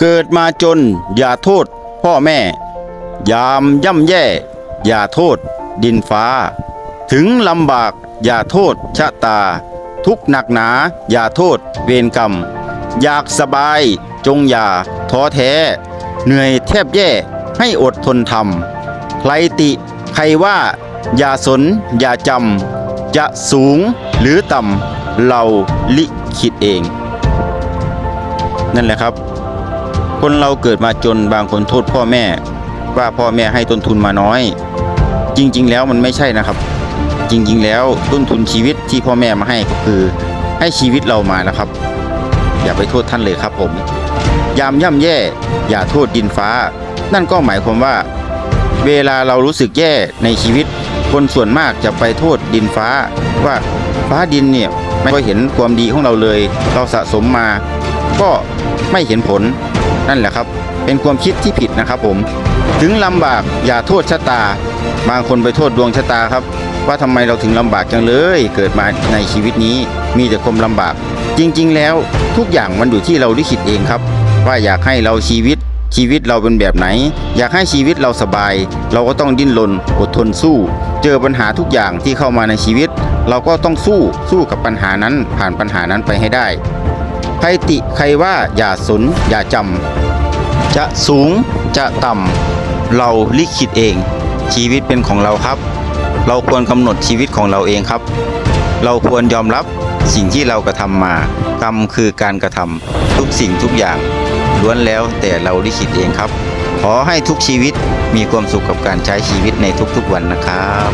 เกิดมาจนอย่าโทษพ่อแม่ ยามย่ำแย่ อย่าโทษดินฟ้า ถึงลำบากอย่าโทษชะตา ทุกหนักหนาอย่าโทษเวรกรรม อยากสบายจงอย่าท้อแท้ เหนื่อยแทบแย่ให้อดทนทำใครติใครว่าอย่าสนอย่าจำจะสูงหรือต่ำเราลิขิตเอง นั่นแหละครับ คนเราเกิดมาจนบางคนโทษพ่อแม่ ว่าพ่อแม่ให้ต้นทุนมาน้อย จริง ๆ แล้วมันไม่ใช่นะครับ จริง ๆ แล้วต้นทุนชีวิตที่พ่อแม่มาให้ก็คือ ให้ชีวิตเรามานะครับ อย่าไปโทษท่านเลยครับผม ยามย่ำแย่ อย่าโทษดินฟ้า นั่นก็หมายความว่า เวลาเรารู้สึกแย่ในชีวิต คนส่วนมากจะไปโทษดินฟ้า ว่าฟ้าดินเนี่ยไม่ก็เห็นความดีของเราเลย เราสะสมมา ก็ไม่เห็นผล นั่นแหละครับ เป็นความคิดที่ผิดนะครับผม ถึงลำบากอย่าโทษชะตา บางคนไปโทษดวงชะตาครับ ว่าทำไมเราถึงลำบากจังเลย เกิดมาในชีวิตนี้มีแต่ความลำบาก จริงๆ แล้วทุกอย่างมันอยู่ที่เราลิขิตเองครับ ว่าอยากให้เราชีวิตชีวิตเราเป็นแบบไหน อยากให้ชีวิตเราสบาย เราก็ต้องดิ้นรนอดทนสู้ เจอปัญหาทุกอย่างที่เข้ามาในชีวิต เราก็ต้องสู้สู้กับปัญหานั้นผ่านปัญหานั้นไปให้ได้ ครติใครว่าอย่าสนอย่าจำ จะสูงจะต่ำ เราลิขิตเอง ชีวิตเป็นของเราครับ เราควรกำหนดชีวิตของเราเองครับ เราควรยอมรับสิ่งที่เรากระทำมา กรรมคือการกระทำทุกสิ่งทุกอย่างล้วนแล้วแต่เราลิขิตเองครับ ขอให้ทุกชีวิตมีความสุขกับการใช้ชีวิตในทุกๆวันนะครับ